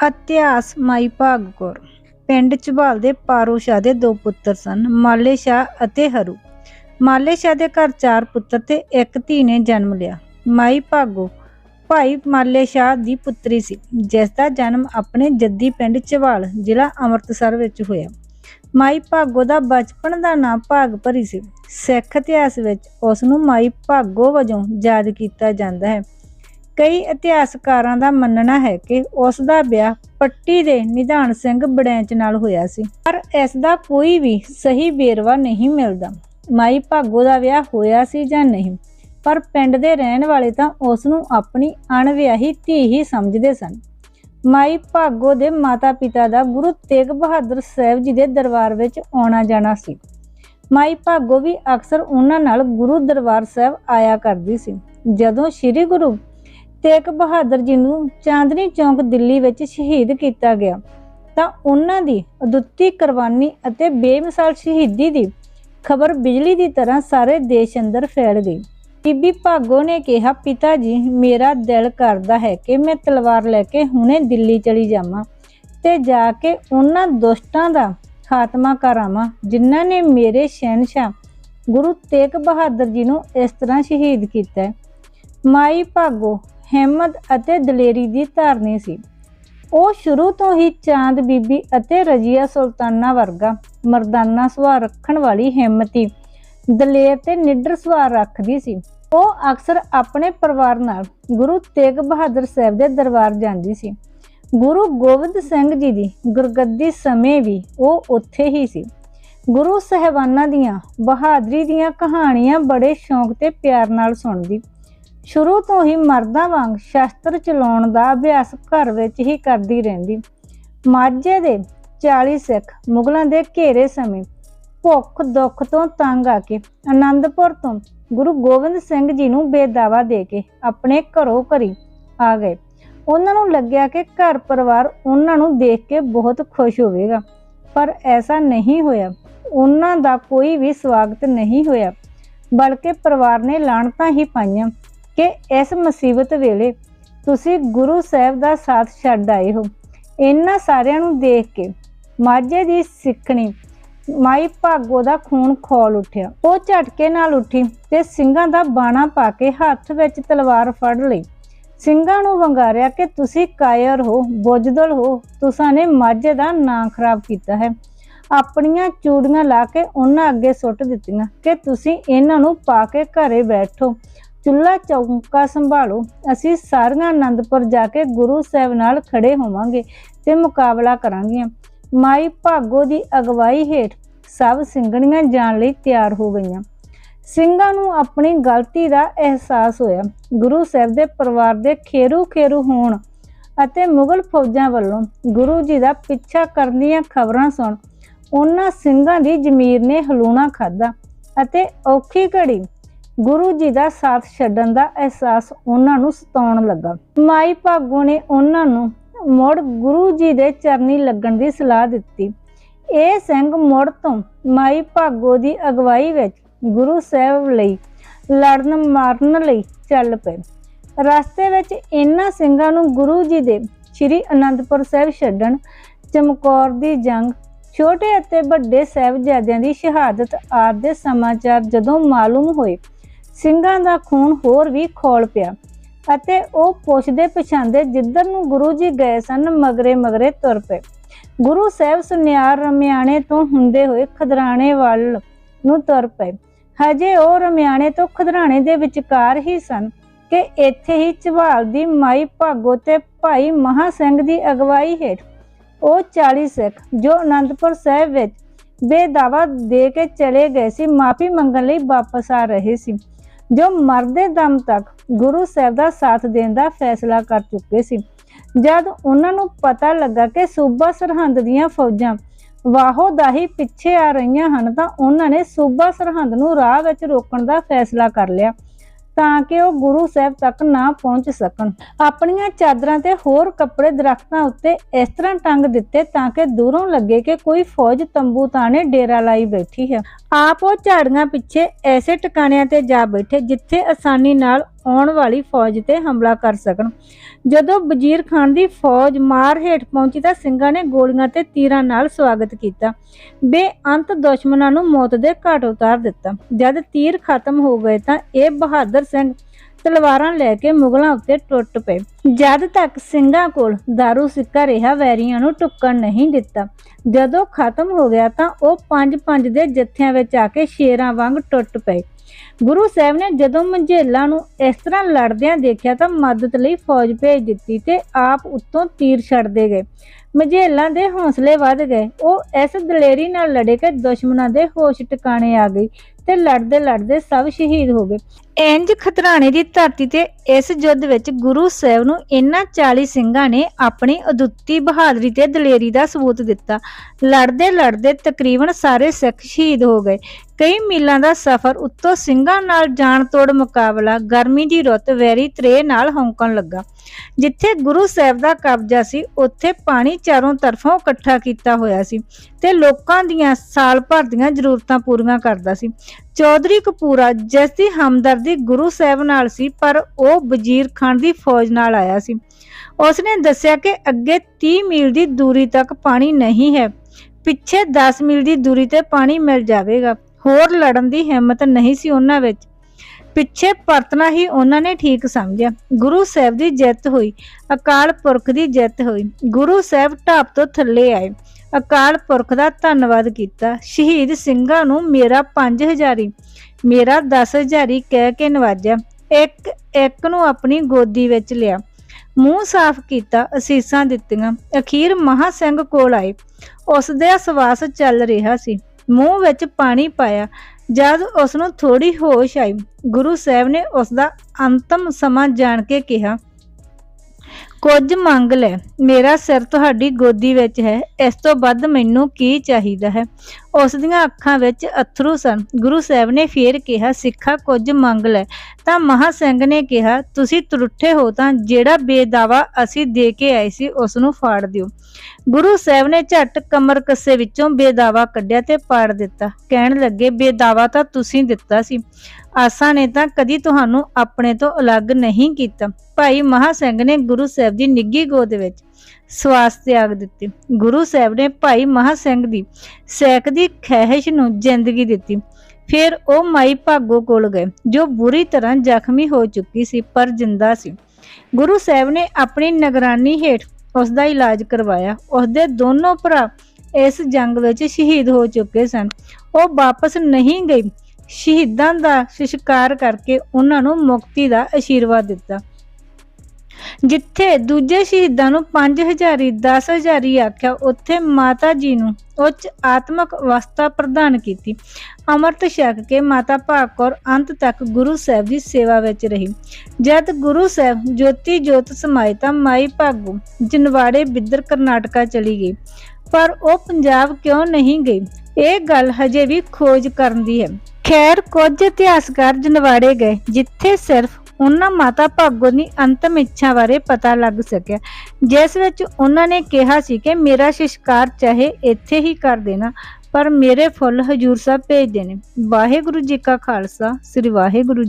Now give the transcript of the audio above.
ਇਤਿਹਾਸ ਮਾਈ ਭਾਗ ਕੌਰ। ਪਿੰਡ ਝਬਾਲ ਦੇ ਪਾਰੋ ਸ਼ਾਹ ਦੇ ਦੋ ਪੁੱਤਰ ਸਨ, ਮਾਲੇ ਸ਼ਾਹ ਅਤੇ ਹਰੂ। ਮਾਲੇ ਸ਼ਾਹ ਦੇ ਘਰ ਚਾਰ ਪੁੱਤਰ ਤੇ ਇੱਕ ਧੀ ਨੇ ਜਨਮ ਲਿਆ। ਮਾਈ ਭਾਗੋ ਭਾਈ ਮਾਲੇ ਸ਼ਾਹ ਦੀ ਪੁੱਤਰੀ ਸੀ, ਜਿਸ ਦਾ ਜਨਮ ਆਪਣੇ ਜੱਦੀ ਪਿੰਡ ਝਬਾਲ ਜ਼ਿਲ੍ਹਾ ਅੰਮ੍ਰਿਤਸਰ ਵਿੱਚ ਹੋਇਆ। ਮਾਈ ਭਾਗੋ ਦਾ ਬਚਪਨ ਦਾ ਨਾਂ ਭਾਗ ਭਰੀ ਸੀ। ਸਿੱਖ ਇਤਿਹਾਸ ਵਿੱਚ ਉਸ ਨੂੰ ਮਾਈ ਭਾਗੋ ਵਜੋਂ ਯਾਦ ਕੀਤਾ ਜਾਂਦਾ ਹੈ। ਕਈ ਇਤਿਹਾਸਕਾਰਾਂ ਦਾ ਮੰਨਣਾ ਹੈ ਕਿ ਉਸ ਦਾ ਵਿਆਹ ਪੱਟੀ ਦੇ ਨਿਧਾਨ ਸਿੰਘ ਬੜੈਂਚ ਨਾਲ ਹੋਇਆ ਸੀ। ਪਰ ਇਸ ਦਾ ਕੋਈ ਵੀ ਸਹੀ ਵੇਰਵਾ ਨਹੀਂ ਮਿਲਦਾ। ਮਾਈ ਭਾਗੋ ਦਾ ਵਿਆਹ ਹੋਇਆ ਸੀ ਜਾਂ ਨਹੀਂ, ਪਰ ਪਿੰਡ ਦੇ ਰਹਿਣ ਵਾਲੇ ਤਾਂ ਉਸ ਨੂੰ ਆਪਣੀ ਅਣਵਿਆਹੀ ਧੀ ਹੀ ਸਮਝਦੇ ਸਨ। ਮਾਈ ਭਾਗੋ ਦੇ ਮਾਤਾ-ਪਿਤਾ ਦਾ ਗੁਰੂ ਤੇਗ ਬਹਾਦਰ ਸਾਹਿਬ ਜੀ ਦੇ ਦਰਬਾਰ ਵਿੱਚ ਆਉਣਾ ਜਾਣਾ ਸੀ। ਮਾਈ ਭਾਗੋ ਵੀ ਅਕਸਰ ਉਹਨਾਂ ਨਾਲ ਗੁਰੂ ਦਰਬਾਰ ਸਾਹਿਬ ਆਇਆ ਕਰਦੀ ਸੀ। ਜਦੋਂ ਸ੍ਰੀ ਗੁਰੂ ਤੇਗ ਬਹਾਦਰ ਜੀ ਨੂੰ ਚਾਂਦਨੀ ਚੌਂਕ ਦਿੱਲੀ ਵਿੱਚ ਸ਼ਹੀਦ ਕੀਤਾ ਗਿਆ। ਤਾਂ ਉਹਨਾਂ ਦੀ ਅਦੁੱਤੀ ਕੁਰਬਾਨੀ ਅਤੇ ਬੇਮਿਸਾਲ ਸ਼ਹੀਦੀ ਦੀ ਖਬਰ ਬਿਜਲੀ ਦੀ ਤਰ੍ਹਾਂ ਸਾਰੇ ਦੇਸ਼ ਅੰਦਰ ਫੈਲ ਗਈ। ਬੀਬੀ ਭਾਗੋ ਨੇ ਕਿਹਾ, ਪਿਤਾ ਜੀ, ਮੇਰਾ ਦਿਲ ਕਰਦਾ ਹੈ ਕਿ ਮੈਂ ਤਲਵਾਰ ਲੈ ਕੇ ਹੁਣੇ ਦਿੱਲੀ ਚਲੀ ਜਾਵਾਂ ਤੇ ਜਾ ਕੇ ਉਹਨਾਂ ਦੁਸ਼ਟਾਂ ਦਾ ਖਾਤਮਾ ਕਰਾਵਾਂ, ਜਿਨ੍ਹਾਂ ਨੇ ਮੇਰੇ ਸ਼ਹਿਨशाह ਗੁਰੂ ਤੇਗ ਬਹਾਦਰ ਜੀ ਨੂੰ ਇਸ ਤਰ੍ਹਾਂ ਸ਼ਹੀਦ ਕੀਤਾ ਮਾਈ ਭਾਗੋ ਹਿੰਮਤ ਅਤੇ ਦਲੇਰੀ ਦੀ ਧਾਰਨੀ ਸੀ। ਉਹ ਸ਼ੁਰੂ ਤੋਂ ਹੀ ਚਾਂਦ ਬੀਬੀ ਅਤੇ ਰਜੀਆ ਸੁਲਤਾਨਾ ਵਰਗਾ ਮਰਦਾਨਾ ਸੁਭਾਅ ਰੱਖਣ ਵਾਲੀ ਹਿੰਮਤੀ ਦਲੇਰ ਤੇ ਨਿੱਡਰ ਸੁਭਾਅ ਰੱਖਦੀ ਸੀ। ਉਹ ਅਕਸਰ ਆਪਣੇ ਪਰਿਵਾਰ ਨਾਲ ਗੁਰੂ ਤੇਗ ਬਹਾਦਰ ਸਾਹਿਬ ਦੇ ਦਰਬਾਰ ਜਾਂਦੀ ਸੀ। ਗੁਰੂ ਗੋਬਿੰਦ ਸਿੰਘ ਜੀ ਦੀ ਗੁਰਗੱਦੀ ਸਮੇਂ ਵੀ ਉਹ ਉੱਥੇ ਹੀ ਸੀ। ਗੁਰੂ ਸਹਿਬਾਨਾਂ ਦੀਆਂ ਬਹਾਦਰੀ ਦੀਆਂ ਕਹਾਣੀਆਂ ਬੜੇ ਸ਼ੌਂਕ ਤੇ ਪਿਆਰ ਨਾਲ ਸੁਣਦੀ। ਸ਼ੁਰੂ ਤੋਂ ਹੀ ਮਰਦਾਂ ਵਾਂਗ ਸ਼ਸਤਰ ਚਲਾਉਣ ਦਾ ਅਭਿਆਸ ਘਰ ਵਿੱਚ ਹੀ ਕਰਦੀ ਰਹਿੰਦੀ। ਮਾਝੇ ਦੇ 40 ਸਿੱਖ ਮੁਗਲਾਂ ਦੇ ਘੇਰੇ ਸਮੇਂ ਭੁੱਖ ਦੁੱਖ ਤੋਂ ਤੰਗ ਆ ਕੇ ਆਨੰਦਪੁਰ ਤੋਂ ਗੁਰੂ ਗੋਬਿੰਦ ਸਿੰਘ ਜੀ ਨੂੰ ਬੇਦਾਵਾ ਦੇ ਕੇ ਆਪਣੇ ਘਰੋਂ ਘਰੀ ਆ ਗਏ। ਉਹਨਾਂ ਨੂੰ ਲੱਗਿਆ ਕਿ ਘਰ ਪਰਿਵਾਰ ਉਹਨਾਂ ਨੂੰ ਦੇਖ ਕੇ ਬਹੁਤ ਖੁਸ਼ ਹੋਵੇਗਾ, ਪਰ ਐਸਾ ਨਹੀਂ ਹੋਇਆ। ਉਹਨਾਂ ਦਾ ਕੋਈ ਵੀ ਸਵਾਗਤ ਨਹੀਂ ਹੋਇਆ, ਬਲਕਿ ਪਰਿਵਾਰ ਨੇ ਲਾਣਤਾਂ ਹੀ ਪਾਈਆਂ। ਕਿ ਇਸ ਮੁਸੀਬਤ ਵੇਲੇ ਤੁਸੀਂ ਗੁਰੂ ਸਾਹਿਬ ਦਾ ਸਾਥ ਛੱਡ ਆਏ ਹੋ। ਇਹਨਾਂ ਸਾਰਿਆਂ ਨੂੰ ਦੇਖ ਕੇ ਮਾਝੇ ਦੀ ਸਿੱਖਣੀ ਮਾਈ ਭਾਗੋ ਦਾ ਖੂਨ ਖੋਲ ਉੱਠਿਆ। ਉਹ ਝਟਕੇ ਨਾਲ ਉੱਠੀ ਤੇ ਸਿੰਘਾਂ ਦਾ ਬਾਣਾ ਪਾ ਕੇ ਹੱਥ ਵਿੱਚ ਤਲਵਾਰ ਫੜ ਲਈ। ਸਿੰਘਾਂ ਨੂੰ ਵੰਗਾਰਿਆ ਕਿ ਤੁਸੀਂ ਕਾਇਰ ਹੋ, ਬੋਝਦਲ ਹੋ, ਤੁਸਾਂ ਨੇ ਮਾਝੇ ਦਾ ਨਾਂ ਖਰਾਬ ਕੀਤਾ ਹੈ। ਆਪਣੀਆਂ ਚੂੜੀਆਂ ਲਾ ਕੇ ਉਹਨਾਂ ਅੱਗੇ ਸੁੱਟ ਦਿੱਤੀਆਂ ਕਿ ਤੁਸੀਂ ਇਹਨਾਂ ਨੂੰ ਪਾ ਕੇ ਘਰੇ ਬੈਠੋ। ਚੁੱਲ੍ਹਾ ਚੌਂਕਾ ਸੰਭਾਲੋ। ਅਸੀਂ ਸਾਰੀਆਂ ਆਨੰਦਪੁਰ ਜਾ ਕੇ ਗੁਰੂ ਸਾਹਿਬ ਨਾਲ ਖੜੇ ਹੋਵਾਂਗੇ ਤੇ ਮੁਕਾਬਲਾ ਕਰਾਂਗੀਆਂ। ਮਾਈ ਭਾਗੋ ਦੀ ਅਗਵਾਈ ਹੇਠ ਸਭ ਸਿੰਘਣੀਆਂ ਜਾਣ ਲਈ ਤਿਆਰ ਹੋ ਗਈਆਂ। ਸਿੰਘਾਂ ਨੂੰ ਆਪਣੀ ਗਲਤੀ ਦਾ ਅਹਿਸਾਸ ਹੋਇਆ। ਗੁਰੂ ਸਾਹਿਬ ਦੇ ਪਰਿਵਾਰ ਦੇ ਖੇਰੂ ਖੇਰੂ ਹੋਣ ਅਤੇ ਮੁਗਲ ਫੌਜਾਂ ਵੱਲੋਂ ਗੁਰੂ ਜੀ ਦਾ ਪਿੱਛਾ ਕਰਨ ਦੀਆਂ ਖਬਰਾਂ ਸੁਣ ਉਹਨਾਂ ਸਿੰਘਾਂ ਦੀ ਜ਼ਮੀਰ ਨੇ ਹਲੂਣਾ ਖਾਦਾ ਅਤੇ ਔਖੀ ਘੜੀ ਗੁਰੂ ਜੀ ਦਾ ਸਾਥ ਛੱਡਣ ਦਾ ਅਹਿਸਾਸ ਉਹਨਾਂ ਨੂੰ ਸਤਾਉਣ ਲੱਗਾ। ਮਾਈ ਭਾਗੋ ਨੇ ਉਹਨਾਂ ਨੂੰ ਮੁੜ ਗੁਰੂ ਜੀ ਦੇ ਚਰਨੀ ਲੱਗਣ ਦੀ ਸਲਾਹ ਦਿੱਤੀ। ਇਹ ਸਿੰਘ ਮੁੜ ਤੋਂ ਮਾਈ ਭਾਗੋ ਦੀ ਅਗਵਾਈ ਵਿੱਚ ਗੁਰੂ ਸਾਹਿਬ ਲਈ ਲੜਨ ਮਾਰਨ ਲਈ ਚੱਲ ਪਏ। ਰਸਤੇ ਵਿੱਚ ਇਹਨਾਂ ਸਿੰਘਾਂ ਨੂੰ ਗੁਰੂ ਜੀ ਦੇ ਸ੍ਰੀ ਅਨੰਦਪੁਰ ਸਾਹਿਬ ਛੱਡਣ, ਚਮਕੌਰ ਦੀ ਜੰਗ, ਛੋਟੇ ਅਤੇ ਵੱਡੇ ਸਾਹਿਬਜ਼ਾਦਿਆਂ ਦੀ ਸ਼ਹਾਦਤ ਆਦਿ ਦੇ ਸਮਾਚਾਰ ਜਦੋਂ ਮਾਲੂਮ ਹੋਏ ਸਿੰਘਾਂ ਦਾ ਖੂਨ ਹੋਰ ਵੀ ਖੋਲ ਪਿਆ ਅਤੇ ਉਹ ਪੁੱਛਦੇ ਪਛਾਣਦੇ ਜਿੱਧਰ ਨੂੰ ਗੁਰੂ ਜੀ ਗਏ ਸਨ, ਮਗਰੇ ਮਗਰੇ ਤੁਰ ਪਏ। ਗੁਰੂ ਸਾਹਿਬ ਸੁਨਿਆਰ ਰਮਿਆਣੇ ਤੋਂ ਹੁੰਦੇ ਹੋਏ ਖਦਰਾਣੇ ਵੱਲ ਨੂੰ ਤੁਰ ਪਏ। ਹਜੇ ਉਹ ਰਮਿਆਣੇ ਤੋਂ ਖਦਰਾਣੇ ਦੇ ਵਿਚਕਾਰ ਹੀ ਸਨ ਕਿ ਇੱਥੇ ਹੀ ਝਵਾਲ ਦੀ ਮਾਈ ਭਾਗੋ ਤੇ ਭਾਈ ਮਹਾ ਸਿੰਘ ਦੀ ਅਗਵਾਈ ਹੇਠ ਉਹ 40 ਸਿੱਖ ਜੋ ਅਨੰਦਪੁਰ ਸਾਹਿਬ ਵਿੱਚ ਬੇਦਾਵਾ ਦੇ ਕੇ ਚਲੇ ਗਏ ਸੀ, ਮਾਫੀ ਮੰਗਣ ਲਈ ਵਾਪਸ ਆ ਰਹੇ ਸੀ। ਜੋ ਮਰਦੇ ਦਮ ਤੱਕ ਗੁਰੂ ਸਾਹਿਬ ਦਾ ਸਾਥ ਦੇਣ ਦਾ ਫੈਸਲਾ ਕਰ ਚੁੱਕੇ ਸੀ। ਜਦ ਉਹਨਾਂ ਨੂੰ ਪਤਾ ਲੱਗਾ ਕਿ ਸੂਬਾ ਸਰਹੰਦ ਦੀਆਂ ਫੌਜਾਂ ਵਾਹੋ ਦਾਹੀ ਪਿੱਛੇ ਆ ਰਹੀਆਂ ਹਨ ਤਾਂ ਉਹਨਾਂ ਨੇ ਸੂਬਾ ਸਰਹੰਦ ਨੂੰ ਰਾਹ ਵਿੱਚ ਰੋਕਣ ਦਾ ਫੈਸਲਾ ਕਰ ਲਿਆ। ਤਾਂ ਕਿ ਉਹ ਗੁਰੂ ਸਾਹਿਬ ਤੱਕ ਨਾ ਪਹੁੰਚ ਸਕਣ। ਆਪਣੀਆਂ ਚਾਦਰਾਂ ਤੇ ਹੋਰ ਕੱਪੜੇ ਦਰਖਤਾਂ ਉੱਤੇ ਇਸ ਤਰ੍ਹਾਂ ਟੰਗ ਦਿੱਤੇ ਤਾਂ ਕਿ ਦੂਰੋਂ ਲੱਗੇ ਕਿ ਕੋਈ ਫੌਜ ਤੰਬੂ ਤਾਣੇ ਡੇਰਾ ਲਾਈ ਬੈਠੀ ਹੈ। ਆਪ ਉਹ ਝਾੜੀਆਂ ਪਿੱਛੇ ਐਸੇ ਟਿਕਾਣਿਆਂ ਤੇ ਜਾ ਬੈਠੇ ਜਿੱਥੇ ਆਸਾਨੀ ਨਾਲ ਆਉਣ ਵਾਲੀ ਫੌਜ ਤੇ ਹਮਲਾ ਕਰ ਸਕਣ। ਜਦੋਂ ਵਜ਼ੀਰ ਖਾਨ ਦੀ ਫੌਜ ਮਾਰ ਹੇਠ ਪਹੁੰਚੀ ਤਾਂ ਸਿੰਘਾਂ ਨੇ ਗੋਲੀਆਂ ਤੇ ਤੀਰਾਂ ਨਾਲ ਸਵਾਗਤ ਕੀਤਾ। ਬੇਅੰਤ ਦੁਸ਼ਮਣਾਂ ਨੂੰ ਮੌਤ ਦੇ ਘਾਟ ਉਤਾਰ ਦਿੱਤਾ। ਜਦ ਤੀਰ ਖਤਮ ਹੋ ਗਏ ਤਾਂ ਇਹ ਬਹਾਦਰ ਸਿੰਘ ਤਲਵਾਰਾਂ ਲੈ ਕੇ ਮੁਗਲਾਂ ਉੱਤੇ ਟੁੱਟ ਪਏ। ਜਦ ਤੱਕ ਸਿੰਘਾਂ ਕੋਲ ਦਾਰੂ ਸਿੱਕਾ ਰਿਹਾ, ਵੈਰੀਆਂ ਨੂੰ ਟੁੱਕਣ ਨਹੀਂ ਦਿੱਤਾ। ਜਦੋਂ ਖਤਮ ਹੋ ਗਿਆ ਤਾਂ ਉਹ ਪੰਜ ਪੰਜ ਦੇ ਜੱਥਿਆਂ ਵਿੱਚ ਆ ਕੇ ਸ਼ੇਰਾਂ ਵਾਂਗ ਟੁੱਟ ਪਏ। ਗੁਰੂ ਸਾਹਿਬ ਨੇ ਜਦੋਂ ਮੰਝੇਲਾਂ ਨੂੰ ਇਸ ਤਰ੍ਹਾਂ ਲੜਦਿਆਂ ਦੇਖਿਆ ਤਾਂ ਮਦਦ ਲਈ ਫੌਜ ਭੇਜ ਦਿੱਤੀ ਤੇ ਆਪ ਉੱਤੋਂ ਤੀਰ ਛੱਡਦੇ ਗਏ। ਮੰਝੇਲਾਂ ਦੇ ਹੌਸਲੇ ਵੱਧ ਗਏ। ਉਹ ਇਸ ਦਲੇਰੀ ਨਾਲ ਲੜੇ ਕਿ ਦੁਸ਼ਮਣਾਂ ਦੇ ਹੋਸ਼ ਟਿਕਾਣੇ ਆ ਗਈ ਤੇ ਲੜਦੇ ਲੜਦੇ ਸਭ ਸ਼ਹੀਦ ਹੋ ਗਏ। ਇੰਜ ਖਤਰਾਣੇ ਦੀ ਧਰਤੀ ਤੇ ਇਸ ਯੁੱਧ ਵਿੱਚ ਗੁਰੂ ਸਾਹਿਬ ਨੂੰ ਇਹਨਾਂ 40 ਸਿੰਘਾਂ ਨੇ ਆਪਣੀ ਅਦੁੱਤੀ ਬਹਾਦਰੀ ਤੇ ਦਲੇਰੀ ਦਾ ਸਬੂਤ ਦਿੱਤਾ। ਲੜਦੇ ਲੜਦੇ ਤਕਰੀਬਨ ਸਾਰੇ ਸਿੱਖ ਸ਼ਹੀਦ ਹੋ ਗਏ। ਕਈ ਮੀਲਾਂ ਦਾ ਸਫ਼ਰ ਉੱਤੋਂ ਸਿੰਘਾਂ ਨਾਲ ਜਾਣ ਤੋੜ ਮੁਕਾਬਲਾ ਗਰਮੀ ਦੀ ਰੁੱਤ ਵੈਰੀ ਤਰੇ ਨਾਲ ਹੌਂਕਣ ਲੱਗਾ। ਜਿੱਥੇ ਗੁਰੂ ਸਾਹਿਬ ਦਾ ਕਬਜ਼ਾ ਸੀ, ਉੱਥੇ ਪਾਣੀ ਚਾਰੋਂ ਤਰਫੋਂ ਇਕੱਠਾ ਕੀਤਾ ਹੋਇਆ ਸੀ ਤੇ ਲੋਕਾਂ ਦੀਆਂ ਸਾਲ ਭਰ ਦੀਆਂ ਜ਼ਰੂਰਤਾਂ ਪੂਰੀਆਂ ਕਰਦਾ ਸੀ। ਚੌਧਰੀ ਕਪੂਰਾ ਜਿਸ ਦੀ ਹਮਦਰਦੀ ਗੁਰੂ ਸਾਹਿਬ ਨਾਲ ਸੀ, ਪਰ ਉਹ ਵਜ਼ੀਰ ਖਾਨ ਦੀ ਫੌਜ ਨਾਲ ਆਇਆ ਸੀ। ਉਸਨੇ ਦੱਸਿਆ ਕਿ ਅੱਗੇ 30 ਮੀਲ ਦੀ ਦੂਰੀ ਤੱਕ ਪਾਣੀ ਨਹੀਂ ਹੈ। ਪਿੱਛੇ 10 ਮੀਲ ਦੀ ਦੂਰੀ ਤੇ ਪਾਣੀ ਮਿਲ ਜਾਵੇਗਾ। ਹੋਰ ਲੜਨ ਦੀ ਹਿੰਮਤ ਨਹੀਂ ਸੀ ਉਹਨਾਂ ਵਿੱਚ। ਪਿੱਛੇ ਪਰਤਣਾ ਹੀ ਉਹਨਾਂ ਨੇ ਠੀਕ ਸਮਝਿਆ। ਗੁਰੂ ਸਾਹਿਬ ਦੀ ਜਿੱਤ ਹੋਈ। ਅਕਾਲ ਪੁਰਖ ਦੀ ਜਿੱਤ ਹੋਈ। ਗੁਰੂ ਸਾਹਿਬ ਢਾਬ ਤੋਂ ਥੱਲੇ ਆਏ। ਅਕਾਲ ਪੁਰਖ ਦਾ ਧੰਨਵਾਦ ਕੀਤਾ। ਸ਼ਹੀਦ ਸਿੰਘਾਂ ਨੂੰ ਮੇਰਾ 5000 ਮੇਰਾ 10000 ਕਹਿ ਕੇ ਨਵਾਜਿਆ। ਇੱਕ ਇੱਕ ਨੂੰ ਆਪਣੀ ਗੋਦੀ ਵਿੱਚ ਲਿਆ। ਮੂੰਹ ਸਾਫ਼ ਕੀਤਾ, ਅਸੀਸਾਂ ਦਿੱਤੀਆਂ। ਅਖੀਰ ਮਹਾ ਸਿੰਘ ਕੋਲ ਆਏ। ਉਸ ਦੇ ਸਵਾਸ ਚੱਲ ਰਿਹਾ ਸੀ। ਮੂੰਹ ਵਿੱਚ ਪਾਣੀ ਪਾਇਆ। ਜਦ ਉਸ ਨੂੰ ਥੋੜੀ ਹੋਸ਼ ਆਈ, ਗੁਰੂ ਸਾਹਿਬ ਨੇ ਉਸ ਦਾ ਅੰਤਮ ਸਮਾਂ ਜਾਣ ਕੇ ਕਿਹਾ, ਕੁਝ ਮੰਗ ਲੈ। ਮੇਰਾ ਸਿਰ ਤੁਹਾਡੀ ਗੋਦੀ ਵਿੱਚ ਹੈ। ਇਸ ਤੋਂ ਵੱਧ ਮੈਨੂੰ ਕੀ ਚਾਹੀਦਾ ਹੈ? ਉਸ ਦੀਆਂ ਅੱਖਾਂ ਵਿੱਚ ਅਥਰੂ ਸਨ। ਗੁਰੂ ਸਾਹਿਬ ਨੇ ਫੇਰ ਕਿਹਾ, ਸਿੱਖਾ, ਕੁਝ ਮੰਗ ਲੈ। ਤਾਂ ਮਹਾ ਸਿੰਘ ਨੇ ਕਿਹਾ, ਤੁਸੀਂ ਤਰੁੱਠੇ ਹੋ ਤਾਂ ਜਿਹੜਾ ਬੇਦਾਵਾ ਅਸੀਂ ਦੇ ਕੇ ਆਏ ਸੀ ਉਸ ਨੂੰ ਫਾੜ ਦਿਓ। ਗੁਰੂ ਸਾਹਿਬ ਨੇ ਝੱਟ ਕਮਰ ਕੱਸੇ ਵਿੱਚੋਂ ਬੇਦਾਵਾ ਕੱਢਿਆ ਤੇ ਪਾੜ ਦਿੱਤਾ। ਕਹਿਣ ਲੱਗੇ, ਬੇਦਾਵਾ ਤਾਂ ਤੁਸੀਂ ਦਿੱਤਾ ਸੀ। ਆਸਾ ਨੇ ਤਾਂ ਕਦੀ ਤੁਹਾਨੂੰ ਆਪਣੇ ਤੋਂ ਅਲੱਗ ਨਹੀਂ ਕੀਤਾ। ਭਾਈ ਮਹਾ ਸਿੰਘ ਨੇ ਗੁਰੂ ਸਾਹਿਬ ਦੀ ਨਿੱਗੀ ਗੋਦ ਵਿੱਚ ਸਵਾਸ ਤਿਆਗ ਦਿੱਤੀ। ਗੁਰੂ ਸਾਹਿਬ ਨੇ ਭਾਈ ਮਹਾ ਸਿੰਘ ਦੀ ਸੈਕ ਦੀ ਖਹਿਸ਼ ਨੂੰ ਜ਼ਿੰਦਗੀ ਦਿੱਤੀ। ਫਿਰ ਉਹ ਮਾਈ ਭਾਗੋ ਕੋਲ ਗਏ, ਜੋ ਬੁਰੀ ਤਰ੍ਹਾਂ ਜ਼ਖਮੀ ਹੋ ਚੁੱਕੀ ਸੀ, ਪਰ ਜਿੰਦਾ ਸੀ। ਗੁਰੂ ਸਾਹਿਬ ਨੇ ਆਪਣੀ ਨਿਗਰਾਨੀ ਹੇਠ ਉਸ ਦਾ ਇਲਾਜ ਕਰਵਾਇਆ। ਉਸ ਦੇ ਦੋਨੋਂ ਭਰਾ ਇਸ ਜੰਗ ਵਿੱਚ ਸ਼ਹੀਦ ਹੋ ਚੁੱਕੇ ਸਨ। ਉਹ ਵਾਪਸ ਨਹੀਂ ਗਈ। ਸ਼ਹੀਦਾਂ ਦਾ ਸ਼ਿਸ਼ਕਾਰ ਕਰਕੇ ਉਹਨਾਂ ਨੂੰ ਮੁਕਤੀ ਦਾ ਅਸ਼ੀਰਵਾਦ ਦਿੱਤਾ। ਜਿੱਥੇ ਦੂਜੇ ਸ਼ਹੀਦਾਂ ਨੂੰ 5000 10000 ਆਖਿਆ, ਉੱਥੇ ਮਾਤਾ ਜੀ ਨੂੰ ਉੱਚ ਆਤਮਿਕ ਅਵਸਥਾ ਪ੍ਰਦਾਨ ਕੀਤੀ। ਅੰਮ੍ਰਿਤ ਛਕ ਕੇ ਮਾਤਾ ਭਾਗ ਕੌਰ ਅੰਤ ਤੱਕ ਗੁਰੂ ਸਾਹਿਬ ਦੀ ਸੇਵਾ ਵਿੱਚ ਰਹੀ। ਜਦ ਗੁਰੂ ਸਾਹਿਬ ਜੋਤੀ ਜੋਤ ਸਮਾਏ ਤਾਂ ਮਾਈ ਭਾਗੋ ਜਨਵਾੜੇ ਬਿੱਦਰ ਕਰਨਾਟਕਾ ਚਲੀ ਗਈ। ਪਰ ਉਹ ਪੰਜਾਬ ਕਿਉਂ ਨਹੀਂ ਗਈ? ਇਹ ਗੱਲ ਹਜੇ ਵੀ ਖੋਜ ਕਰਨ ਦੀ ਹੈ। ਖੈਰ, ਕੁਝ ਇਤਿਹਾਸਕਾਰ ਜਨਵਾੜੇ ਗਏ, ਜਿੱਥੇ ਸਿਰਫ ਉਹਨਾਂ ਮਾਤਾ ਭਾਗੋ ਦੀ ਅੰਤਮ ਇੱਛਾ ਬਾਰੇ ਪਤਾ ਲੱਗ ਸਕਿਆ। ਜਿਸ ਵਿੱਚ ਉਹਨਾਂ ਨੇ ਕਿਹਾ ਸੀ ਕਿ ਮੇਰਾ ਸ਼ਿਸ਼ਕਾਰ ਚਾਹੇ ਇੱਥੇ ਹੀ ਕਰ ਦੇਣਾ, ਪਰ ਮੇਰੇ ਫੁੱਲ ਹਜੂਰ ਸਾਹਿਬ ਭੇਜ ਦੇਣੇ। ਵਾਹਿਗੁਰੂ ਜੀ ਕਾ ਖਾਲਸਾ, ਸ੍ਰੀ ਵਾਹਿਗੁਰੂ ਜੀ